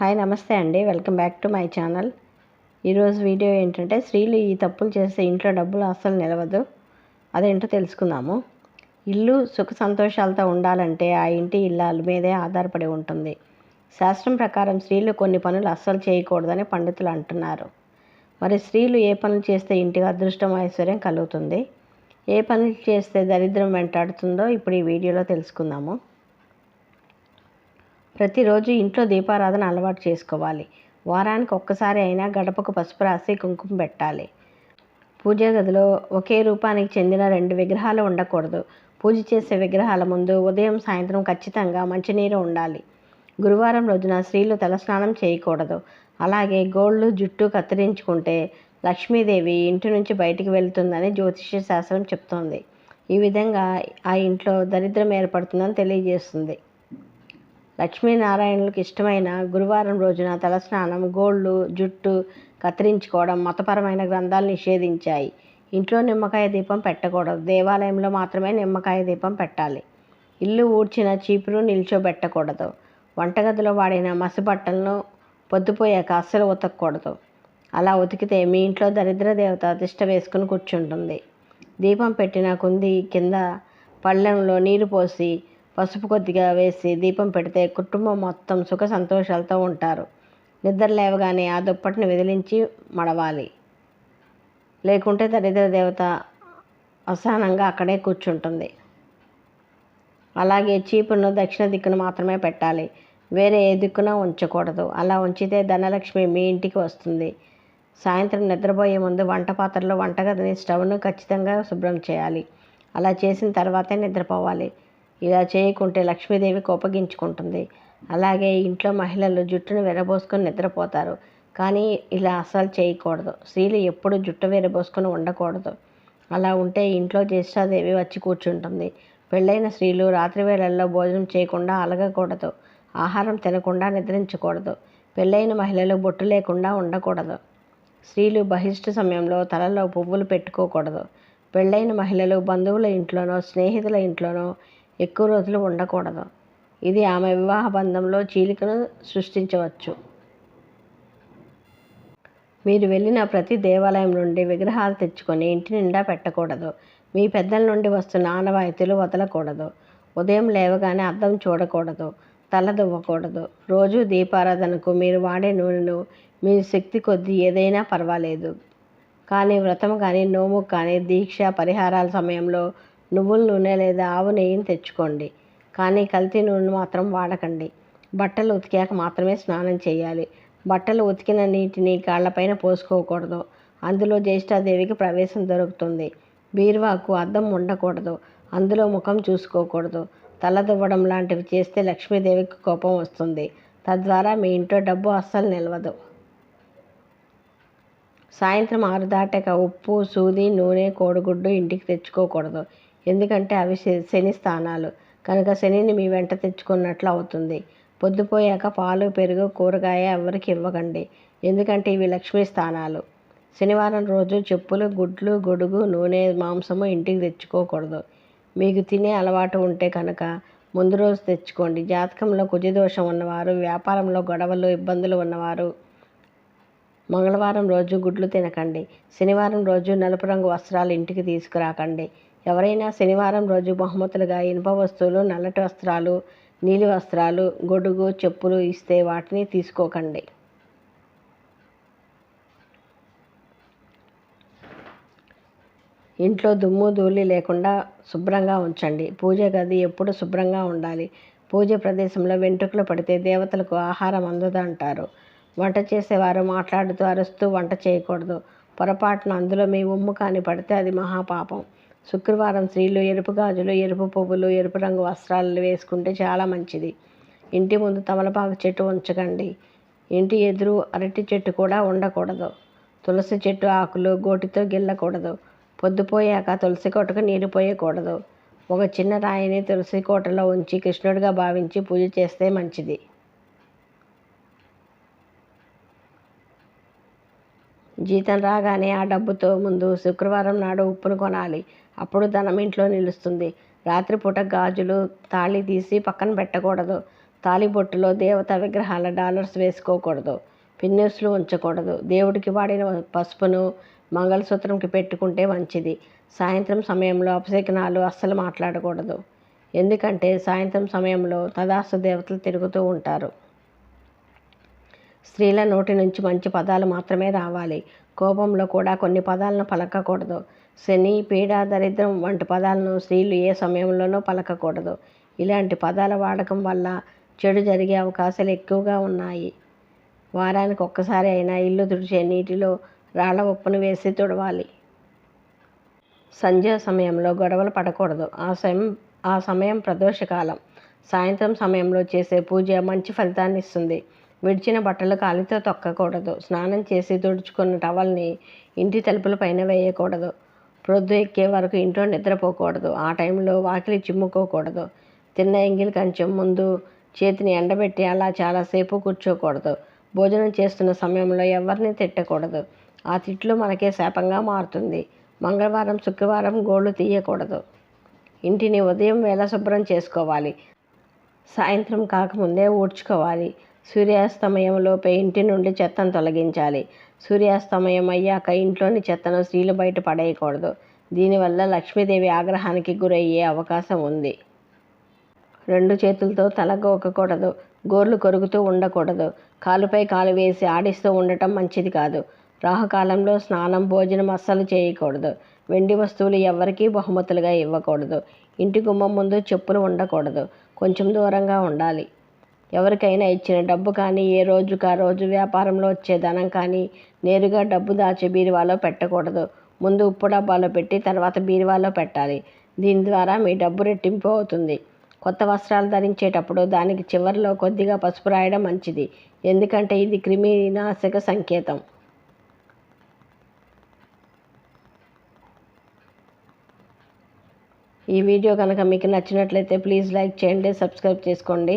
Hi నమస్తే అండి. Welcome back to my channel. ఈరోజు వీడియో ఏంటంటే స్త్రీలు ఈ తప్పులు చేస్తే ఇంట్లో డబ్బులు అస్సలు నిలవదు. అదేంటో తెలుసుకుందాము. ఇల్లు సుఖ సంతోషాలతో ఉండాలంటే ఆ ఇంటి ఇల్లాల మీదే ఆధారపడి ఉంటుంది. శాస్త్రం ప్రకారం స్త్రీలు కొన్ని పనులు అస్సలు చేయకూడదని పండితులు అంటున్నారు. మరి స్త్రీలు ఏ పనులు చేస్తే ఇంటికి అదృష్టం ఐశ్వర్యం కలుగుతుంది? ఏ పనులు చేస్తే దరిద్రం వెంటాడుతుందో ఇప్పుడు ఈ వీడియోలో తెలుసుకుందాము. ప్రతిరోజు ఇంట్లో దీపారాధన అలవాటు చేసుకోవాలి. వారానికి ఒక్కసారి అయినా గడపకు పసుపు రాసి కుంకుమ పెట్టాలి. పూజ గదిలో ఒకే రూపానికి చెందిన రెండు విగ్రహాలు ఉండకూడదు. పూజ చేసే విగ్రహాల ముందు ఉదయం సాయంత్రం ఖచ్చితంగా మంచినీరు ఉండాలి. గురువారం రోజున స్త్రీలు తలస్నానం చేయకూడదు. అలాగే గోళ్ళు జుట్టు కత్తిరించుకుంటే లక్ష్మీదేవి ఇంటి నుంచి బయటికి వెళ్తుందని జ్యోతిష్య శాస్త్రం చెప్తోంది. ఈ విధంగా ఆ ఇంట్లో దరిద్రం ఏర్పడుతుందని తెలియజేస్తుంది. లక్ష్మీనారాయణులకు ఇష్టమైన గురువారం రోజున తలస్నానం గోళ్ళు జుట్టు కత్తిరించుకోవడం మతపరమైన గ్రంథాలు నిషేధించాయి. ఇంట్లో నిమ్మకాయ దీపం పెట్టకూడదు. దేవాలయంలో మాత్రమే నిమ్మకాయ దీపం పెట్టాలి. ఇల్లు ఊడ్చిన చీపురు నిల్చోబెట్టకూడదు. వంటగదిలో వాడిన మసిబట్టలను పొద్దుపోయాక అస్సలు ఉతకూడదు అలా ఉతికితే మీ ఇంట్లో దరిద్ర దేవత తిష్ట వేసుకుని కూర్చుంటుంది. దీపం పెట్టిన కుంది కింద పళ్ళెంలో నీరు పోసి పసుపు కొద్దిగా వేసి దీపం పెడితే కుటుంబం మొత్తం సుఖ సంతోషాలతో ఉంటారు. నిద్ర లేవగానే ఆ దుప్పటిని విదిలించి మడవాలి. లేకుంటే దరిద్ర దేవత అసహనంగా అక్కడే కూర్చుంటుంది. అలాగే చీపును దక్షిణ దిక్కును మాత్రమే పెట్టాలి. వేరే ఏ దిక్కున ఉంచకూడదు. అలా ఉంచితే ధనలక్ష్మి మీ ఇంటికి వస్తుంది. సాయంత్రం నిద్రపోయే ముందు వంట పాత్రలో వంటగదిని స్టవ్ను ఖచ్చితంగా శుభ్రం చేయాలి. అలా చేసిన తర్వాతే నిద్రపోవాలి. ఇలా చేయకుంటే లక్ష్మీదేవి కోపగించుకుంటుంది. అలాగే ఇంట్లో మహిళలు జుట్టును విరబోసుకొని నిద్రపోతారు. కానీ ఇలా అస్సలు చేయకూడదు. స్త్రీలు ఎప్పుడు జుట్టు విరబోసుకొని ఉండకూడదు. అలా ఉంటే ఇంట్లో జ్యేష్ఠాదేవి వచ్చి కూర్చుంటుంది. పెళ్ళైన స్త్రీలు రాత్రి వేళల్లో భోజనం చేయకుండా అలగకూడదు. ఆహారం తినకుండా నిద్రించకూడదు. పెళ్ళైన మహిళలు బొట్టు లేకుండా ఉండకూడదు. స్త్రీలు బహిష్ట సమయంలో తలలో పువ్వులు పెట్టుకోకూడదు. పెళ్ళైన మహిళలు బంధువుల ఇంట్లోనో స్నేహితుల ఇంట్లోనో ఎక్కువ రోజులు ఉండకూడదు. ఇది ఆమె వివాహ బంధంలో చీలికను సృష్టించవచ్చు. మీరు వెళ్ళిన ప్రతి దేవాలయం నుండి విగ్రహాలు తెచ్చుకొని ఇంటి నిండా పెట్టకూడదు. మీ పెద్దల నుండి వస్తున్న ఆనవాయితీలు వదలకూడదు. ఉదయం లేవగానే అద్దం చూడకూడదు. తల దువ్వకూడదు. రోజు దీపారాధనకు మీరు వాడే నూనెను మీ శక్తి కొద్దీ ఏదైనా పర్వాలేదు. కానీ వ్రతం కానీ నోము కానీ దీక్ష పరిహారాల సమయంలో నువ్వుల నూనె లేదా ఆవు నెయ్యిని తెచ్చుకోండి. కానీ కల్తీ నూనె మాత్రం వాడకండి. బట్టలు ఉతికాక మాత్రమే స్నానం చేయాలి. బట్టలు ఉతికిన నీటిని కాళ్ళపైన పోసుకోకూడదు. అందులో జ్యేష్ఠాదేవికి ప్రవేశం దొరుకుతుంది. బీరువాకు అద్దం ఉండకూడదు. అందులో ముఖం చూసుకోకూడదు. తల దువ్వడం లాంటివి చేస్తే లక్ష్మీదేవికి కోపం వస్తుంది. తద్వారా మీ ఇంట్లో డబ్బు అస్సలు నిలవదు. సాయంత్రం ఆరు దాటాక ఉప్పు సూది నూనె కోడిగుడ్డు ఇంటికి తెచ్చుకోకూడదు. ఎందుకంటే అవి శని స్థానాలు. కనుక శనిని మీ వెంట తెచ్చుకున్నట్లు అవుతుంది. పొద్దుపోయాక పాలు పెరుగు కూరగాయ ఎవరికి ఇవ్వకండి. ఎందుకంటే ఇవి లక్ష్మీ స్థానాలు. శనివారం రోజు చెప్పులు గుడ్లు గొడుగు నూనె మాంసము ఇంటికి తెచ్చుకోకూడదు. మీకు తినే అలవాటు ఉంటే కనుక ముందు రోజు తెచ్చుకోండి. జాతకంలో కుజదోషం ఉన్నవారు వ్యాపారంలో గొడవలు ఇబ్బందులు ఉన్నవారు మంగళవారం రోజు గుడ్లు తినకండి. శనివారం రోజు నలుపు రంగు వస్త్రాలు ఇంటికి తీసుకురాకండి. ఎవరైనా శనివారం రోజు బహుమతులుగా ఇనుప వస్తువులు నల్లటి వస్త్రాలు నీలి వస్త్రాలు గొడుగు చెప్పులు ఇస్తే వాటిని తీసుకోకండి. ఇంట్లో దుమ్ము ధూళి లేకుండా శుభ్రంగా ఉంచండి. పూజ గది ఎప్పుడు శుభ్రంగా ఉండాలి. పూజ ప్రదేశంలో వెంట్రుకలు పడితే దేవతలకు ఆహారం అందదంటారు వంట చేసేవారు మాట్లాడుతూ అరుస్తూ వంట చేయకూడదు. పొరపాటున అందులో మీ ఉమ్ము కాని పడితే అది మహాపాపం. శుక్రవారం స్త్రీలు ఎరుపు గాజులు ఎరుపు పువ్వులు ఎరుపు రంగు వస్త్రాలు వేసుకుంటే చాలా మంచిది. ఇంటి ముందు తమలపాకు చెట్టు ఉంచకండి. ఇంటి ఎదురు అరటి చెట్టు కూడా ఉండకూడదు. తులసి చెట్టు ఆకులు గోటితో గిల్లకూడదు. పొద్దుపోయాక తులసి కోటకు నీరు పోయకూడదు. ఒక చిన్న రాయిని తులసి కోటలో ఉంచి కృష్ణుడిగా భావించి పూజ చేస్తే మంచిది. జీతం రాగానే ఆ డబ్బుతో ముందు శుక్రవారం నాడు ఉప్పును కొనాలి. అప్పుడు ధనం ఇంట్లో నిలుస్తుంది. రాత్రిపూట గాజులు తాళి తీసి పక్కన పెట్టకూడదు. తాలిబొట్టులో దేవత విగ్రహాల డాలర్స్ వేసుకోకూడదు. పిన్నెస్లు ఉంచకూడదు. దేవుడికి వాడిన పసుపును మంగళసూత్రంకి పెట్టుకుంటే మంచిది. సాయంత్రం సమయంలో అపశకనాలు అస్సలు మాట్లాడకూడదు. ఎందుకంటే సాయంత్రం సమయంలో తదాస్తు దేవతలు తిరుగుతూ ఉంటారు. స్త్రీల నోటి నుంచి మంచి పదాలు మాత్రమే రావాలి. కోపంలో కూడా కొన్ని పదాలను పలకకూడదు. శని పీడ దరిద్రం వంటి పదాలను స్త్రీలు ఏ సమయంలోనూ పలకకూడదు. ఇలాంటి పదాల వాడకం వల్ల చెడు జరిగే అవకాశాలు ఎక్కువగా ఉన్నాయి. వారానికి ఒక్కసారి అయినా ఇల్లు తుడిచే నీటిలో రాళ్ళ ఉప్పును వేసి తుడవాలి. సంధ్యా సమయంలో గొడవలు పడకూడదు. ఆ సమయం ఆ సమయం ప్రదోషకాలం. సాయంత్రం సమయంలో చేసే పూజ మంచి ఫలితాన్ని ఇస్తుంది. విడిచిన బట్టలు కాలితో తొక్కకూడదు. స్నానం చేసి తుడుచుకున్న టవల్ని ఇంటి తలుపుల పైన వేయకూడదు. ప్రొద్దు ఎక్కే వరకు ఇంట్లో నిద్రపోకూడదు. ఆ టైంలో వాకిలి చిమ్ముకోకూడదు. తిన్న ఎంగిలి కంచెం ముందు చేతిని ఎండబెట్టి అలా చాలాసేపు కూర్చోకూడదు. భోజనం చేస్తున్న సమయంలో ఎవరిని తిట్టకూడదు. ఆ తిట్లు మనకే శాపంగా మారుతుంది. మంగళవారం శుక్రవారం గోళ్ళు తీయకూడదు. ఇంటిని ఉదయం వేళ శుభ్రం చేసుకోవాలి. సాయంత్రం కాకముందే ఊడ్చుకోవాలి. సూర్యాస్తమయంలోపే ఇంటి నుండి చెత్తను తొలగించాలి. సూర్యాస్తమయం అయ్యాక ఇంట్లోని చెత్తను స్త్రీలు బయట పడేయకూడదు. దీనివల్ల లక్ష్మీదేవి ఆగ్రహానికి గురయ్యే అవకాశం ఉంది. రెండు చేతులతో తల గోర్లు కొరుకుతూ ఉండకూడదు. కాలుపై కాలు వేసి ఆడిస్తూ ఉండటం మంచిది కాదు. రాహుకాలంలో స్నానం భోజనం అస్సలు చేయకూడదు. వెండి వస్తువులు ఎవరికీ బహుమతులుగా ఇవ్వకూడదు. ఇంటి గుమ్మం ముందు చెప్పులు ఉండకూడదు. కొంచెం దూరంగా ఉండాలి. ఎవరికైనా ఇచ్చిన డబ్బు కానీ ఏ రోజుకు ఆ రోజు వ్యాపారంలో వచ్చే ధనం కానీ నేరుగా డబ్బు దాచే బీరువాలో పెట్టకూడదు. ముందు ఉప్పు డబ్బాలో పెట్టి తర్వాత బీరువాలో పెట్టాలి. దీని ద్వారా మీ డబ్బు రెట్టింపు అవుతుంది. కొత్త వస్త్రాలు ధరించేటప్పుడు దానికి చివరిలో కొద్దిగా పసుపు రాయడం మంచిది. ఎందుకంటే ఇది క్రిమినాశక సంకేతం. ఈ వీడియో కనుక మీకు నచ్చినట్లయితే ప్లీజ్ లైక్ చేయండి సబ్స్క్రైబ్ చేసుకోండి.